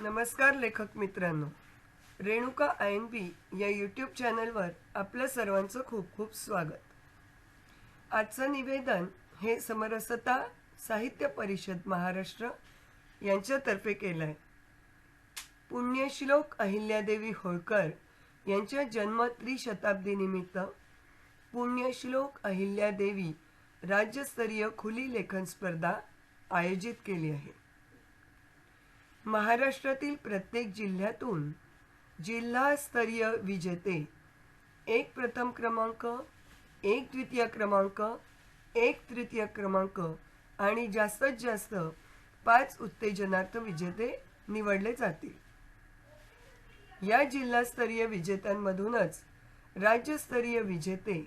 नमस्कार लेखक मित्रांनो. रेणुका आय एन बी या यूट्यूब चॅनलवर आपलं सर्वांचं खूप खूप स्वागत. आजचं निवेदन हे समरसता साहित्य परिषद महाराष्ट्र यांच्यातर्फे केलं आहे पुण्यश्लोक अहिल्यादेवी होळकर यांच्या जन्म त्रिशताब्दीनिमित्त पुण्यश्लोक अहिल्यादेवी राज्यस्तरीय खुली लेखन स्पर्धा आयोजित केली आहे. महाराष्ट्रातील प्रत्येक जिल्ह्यातून जिल्हास्तरीय विजेते एक प्रथम क्रमांक एक द्वितीय क्रमांक एक तृतीय क्रमांक आणि जास्तीत जास्त पाच उत्तेजनार्थ विजेते निवडले जातील. या जिल्हास्तरीय विजेत्यांमधूनच राज्यस्तरीय विजेते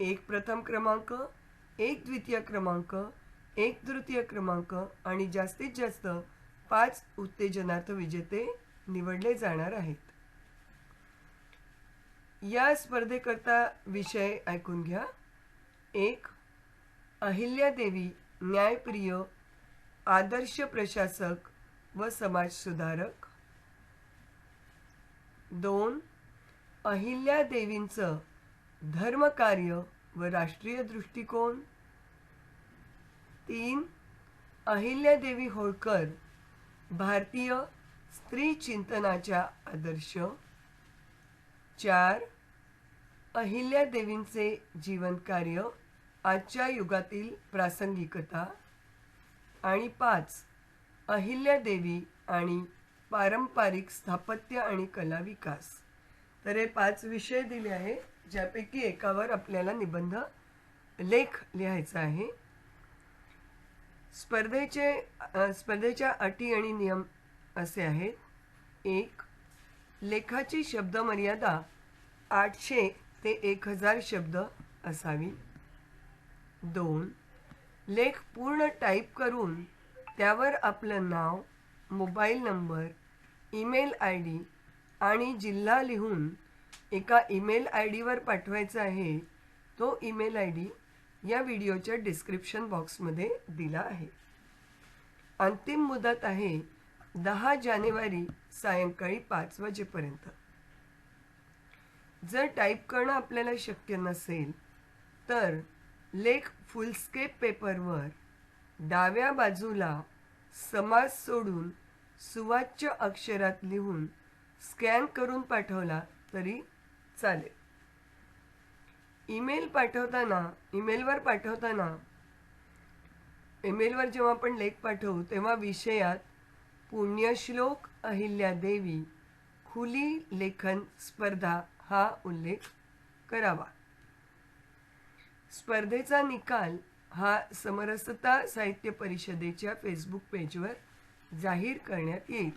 एक प्रथम क्रमांक एक द्वितीय क्रमांक एक तृतीय क्रमांक आणि जास्तीत जास्त पाच उत्तेजनार्थ विजेते निवडले जाणार आहेत. या स्पर्धेकरता विषय ऐकून घ्या. एक अहिल्यादेवी न्यायप्रिय आदर्श प्रशासक व समाजसुधारक दोन अहिल्यादेवींचं धर्मकार्य व राष्ट्रीय दृष्टिकोन. तीन अहिल्यादेवी होळकर भारतीय स्त्री चिंतनाच्या आदर्श. चार अहिल्यादेवींचे जीवनकार्य आजच्या युगातील प्रासंगिकता. आणि पाच अहिल्यादेवी आणि पारंपरिक स्थापत्य आणि कला विकास. तर हे पाच विषय दिले आहे ज्यापैकी एकावर आपल्याला निबंध लेख लिहायचा आहे. स्पर्धेचे स्पर्धेच्या अटी आणि नियम असे आहेत. एक लेखाची शब्दमर्यादा आठशे ते एक हजार शब्द असावी. दोन लेख पूर्ण टाईप करून त्यावर आपलं नाव mobile number email I D आणि जिल्हा लिहून एका ईमेल आय डीवर पाठवायचा आहे. तो ईमेल आय डी या व्हिडिओच्या डिस्क्रिप्शन बॉक्समध्ये दिला आहे. अंतिम मुदत आहे दहा जानेवारी सायंकाळी पाच वाजेपर्यंत. जर टाईप करणं आपल्याला शक्य नसेल तर लेख फुलस्केप पेपरवर डाव्या बाजूला समाज सोडून सुवाच्य अक्षरात लिहून स्कॅन करून पाठवला तरी चालेल. ईमेल पाठवताना ईमेलवर पाठवताना ईमेलवर जेव्हा आपण लेख पाठवू तेव्हा विषयात पुण्यश्लोक अहिल्यादेवी खुली लेखन स्पर्धा हा उल्लेख करावा. स्पर्धेचा निकाल हा समरसता साहित्य परिषदेच्या फेसबुक पेजवर जाहीर करण्यात येईल.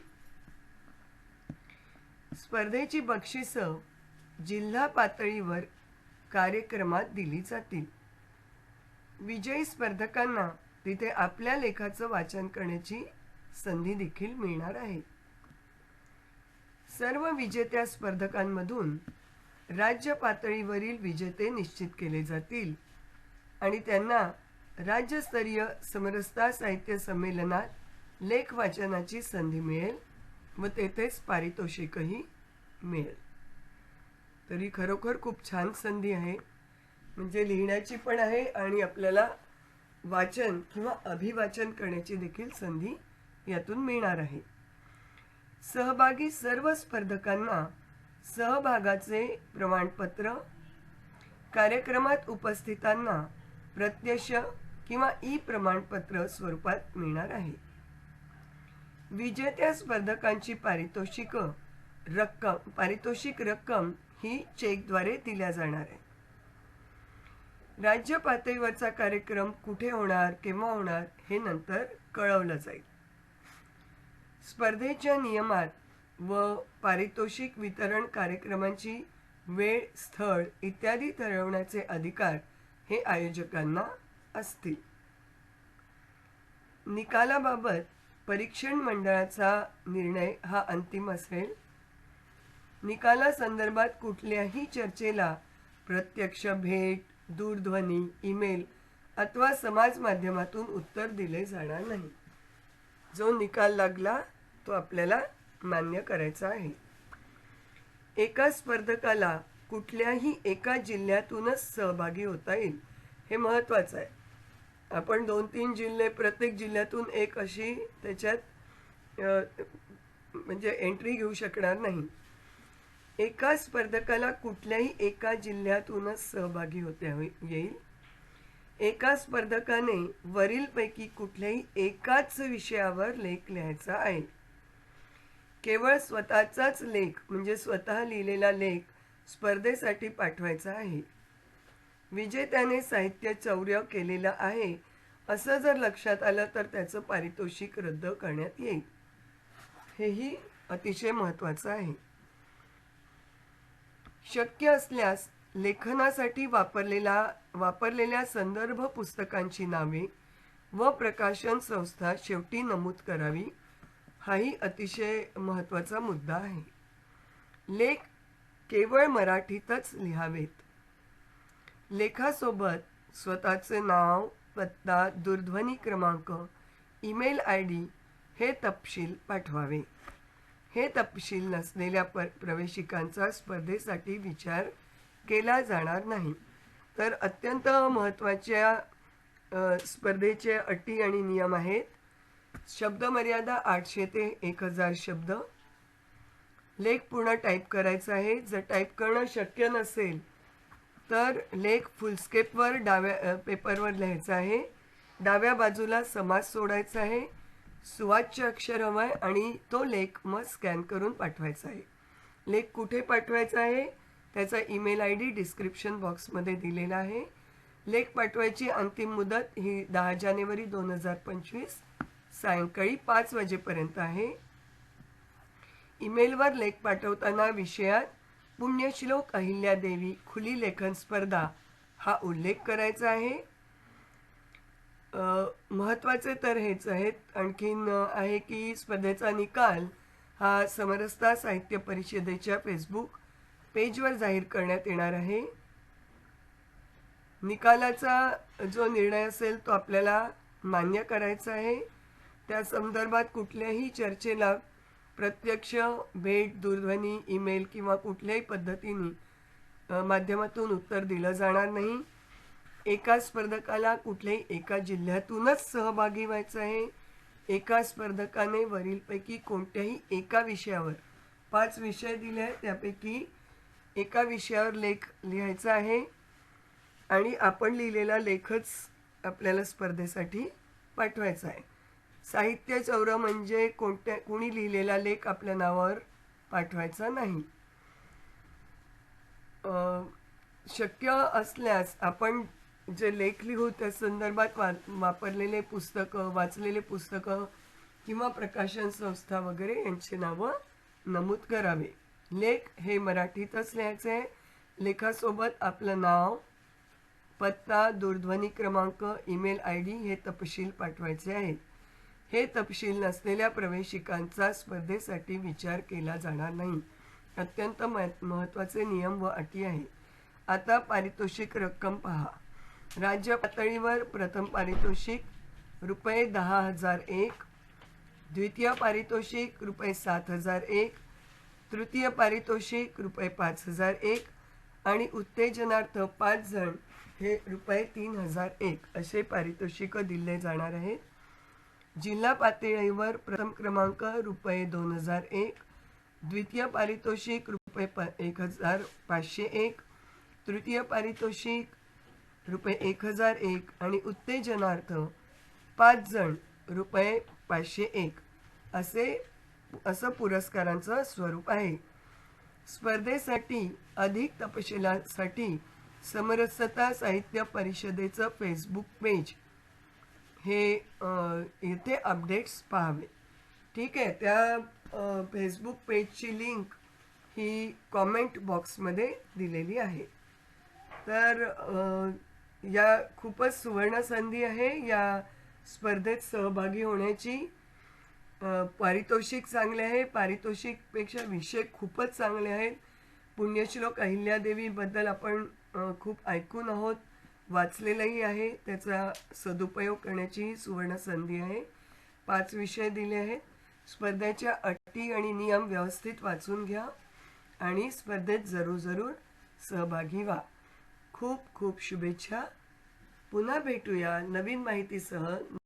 स्पर्धेची बक्षिसं जिल्हा पातळीवर कार्यक्रमात दिली जातील. विजयी स्पर्धकांना तिथे आपल्या लेखाचं वाचन करण्याची संधी देखील मिळणार आहे. सर्व विजेत्या स्पर्धकांमधून राज्य पातळीवरील विजेते निश्चित केले जातील आणि त्यांना राज्यस्तरीय समरसता साहित्य संमेलनात लेख वाचनाची संधी मिळेल व तेथेच पारितोषिकही मिळेल. तरी खरोखर खूप छान संधी आहे. म्हणजे लिहिण्याची पण आहे आणि आपल्याला वाचन किंवा अभिवाचन करण्याची देखील संधी यातून मिळणार आहे. सहभागी सर्व स्पर्धकांना सहभागाचे प्रमाणपत्र कार्यक्रमात उपस्थितांना प्रत्यक्ष किंवा ई प्रमाणपत्र स्वरूपात मिळणार आहे. विजेत्या स्पर्धकांची पारितोषिक रक्कम पारितोषिक रक्कम ही चेकद्वारे दिल्या जाणार आहे. राज्य पातळीवरचा कार्यक्रम कुठे होणार केव्हा होणार हे नंतर कळवलं जाईल. स्पर्धेच्या नियमात व पारितोषिक वितरण कार्यक्रमांची वेळ स्थळ इत्यादी ठरवण्याचे अधिकार हे आयोजकांना असतील. निकालाबाबत परीक्षण मंडळाचा निर्णय हा अंतिम असेल. निकालासंदर्भात कुठल्याही चर्चेला प्रत्यक्ष भेट दूरध्वनी ईमेल अथवा समाज माध्यमातून उत्तर दिले जाणार नाही. जो निकाल लागला तो आपल्याला मान्य करायचा आहे. एका स्पर्धकाला कुठल्याही एका जिल्ह्यातूनच सहभागी होता येईल हे महत्त्वाचं आहे. आपण दोन तीन जिल्हे प्रत्येक जिल्ह्यातून एक अशी त्याच्यात म्हणजे एंट्री घेऊ शकणार नाही. एका स्पर्धकाला कुठल्याही एका जिल्ह्यातूनच सहभागी होते येईल. एका स्पर्धकाने वरीलपैकी कुठल्याही एकाच विषयावर लेख लिहायचा आहे. केवळ स्वतःचाच लेख म्हणजे स्वतः लिहिलेला लेख स्पर्धेसाठी पाठवायचा आहे. विजेत्याने साहित्य चौर्य केलेलं आहे असं जर लक्षात आलं तर त्याचं पारितोषिक रद्द करण्यात येईल. हेही अतिशय महत्त्वाचं आहे. शक्य असल्यास लेखनासाठी वापरलेला वापरलेल्या संदर्भ पुस्तकांची नावे व प्रकाशन संस्था शेवटी नमूद करावी हाही अतिशय महत्त्वाचा मुद्दा आहे. लेख केवळ मराठीतच लिहावेत. लेखासोबत स्वतःचे नाव पत्ता दूरध्वनी क्रमांक ईमेल आय डी हे तपशील पाठवावे. हे तपशील नसलेल्या प प्रवेशिकांचा स्पर्धेसाठी विचार केला जाणार नाही. तर अत्यंत महत्त्वाच्या स्पर्धेचे अटी आणि नियम आहेत. शब्दमर्यादा आठशे ते एक हजार शब्द. लेख पूर्ण टाईप करायचा आहे. जर टाईप करणं शक्य नसेल तर लेख फुलस्केपवर डाव्या पेपरवर लिहायचा आहे. डाव्या बाजूला समास सोडायचा आहे. सुवाच्य अक्षर हवं आहे आणि तो लेख मग स्कॅन करून पाठवायचा आहे. लेख कुठे पाठवायचा आहे? त्याचा ईमेल आय डी डिस्क्रिप्शन बॉक्समध्ये दिलेला आहे. लेख पाठवायची अंतिम मुदत ही दहा जानेवारी दोन हजार पंचवीस सायंकाळी पाच वाजेपर्यंत आहे. ईमेलवर लेख पाठवताना विषयात पुण्यश्लोक अहिल्यादेवी खुली लेखन स्पर्धा हा उल्लेख करायचा आहे. महत्त्वाचे तर हेच आहेत. आणखीन आहे की स्पर्धेचा निकाल हा समरसता साहित्य परिषदेच्या फेसबुक पेजवर जाहीर करण्यात येणार आहे. निकालाचा जो निर्णय असेल तो आपल्याला मान्य करायचा आहे. त्या संदर्भात कुठल्याही चर्चेला प्रत्यक्ष भेट दूरध्वनी ईमेल किंवा कुठल्याही पद्धतीने माध्यमातून उत्तर दिलं जाणार नाही. एका स्पर्धकाला कुठल्याही एका जिल्ह्यातूनच सहभागी व्हायचं आहे. एका स्पर्धकाने वरीलपैकी कोणत्याही एका विषयावर पाच विषय दिले आहेत. त्यापैकी एका विषयावर लेख लिहायचा आहे. आणि आपण लिहिलेला लेखच आपल्याला स्पर्धेसाठी पाठवायचा आहे. साहित्य चौर म्हणजे कोणत्या कुणी लिहिलेला लेख आपल्या नावावर पाठवायचा नाही. शक्य असल्यास आपण जे लेख लिहू त्या संदर्भात वा वापरलेले पुस्तकं वाचलेले पुस्तकं किंवा प्रकाशन संस्था वगैरे यांची नावं नमूद करावे. लेख हे मराठीतच लिहायचे. लेखासोबत आपलं नाव पत्ता दूरध्वनी क्रमांक ईमेल आय डी हे तपशील पाठवायचे आहेत. हे तपशील नसलेल्या प्रवेशिकांचा स्पर्धेसाठी विचार केला जाणार नाही. अत्यंत मह- महत्त्वाचे नियम व अटी आहे आता पारितोषिक रक्कम पहा. राज्य पातळीवर प्रथम पारितोषिक रुपये दहा हजार एक द्वितीय पारितोषिक रुपये सात हजार एक तृतीय पारितोषिक रुपये पाच हजार एक आणि उत्तेजनार्थ पाच जण हे रुपये तीन हजार एक असे पारितोषिकं दिले जाणार आहेत जिल्हा पातळीवर प्रथम क्रमांक रुपये दोन हजार एक द्वितीय पारितोषिक रुपये प एक हजार पाचशे एक तृतीय पारितोषिक रुपये एक हजार एक आणि उत्तेजनार्थ पाच जण रुपये पाचशे एक असे असं पुरस्कारांचं स्वरूप आहे. स्पर्धेसाठी अधिक तपशिलासाठी समरसता साहित्य परिषदेचं फेसबुक पेज. हे येथे अपडेट्स पाहावे. ठीक आहे त्या फेसबुक पेजची लिंक ही कॉमेंट बॉक्समध्ये दिलेली आहे. तर या खूपच सुवर्ण संधी आहे. या स्पर्धेत सहभागी होण्याची पारितोषिक चांगले आहे. पारितोषिकपेक्षा विषय खूपच चांगले आहेत. पुण्यश्लोक अहिल्यादेवीबद्दल आपण खूप ऐकून आहोत. वाचलेलंही आहे. त्याचा सदुपयोग करण्याचीही सुवर्ण संधी आहे. पाच विषय दिले आहेत. स्पर्धेच्या अटी आणि नियम व्यवस्थित वाचून घ्या आणि स्पर्धेत जरूर जरूर सहभागी व्हा. खूप खूप शुभेच्छा. पुन्हा भेटूया नवीन माहितीसह.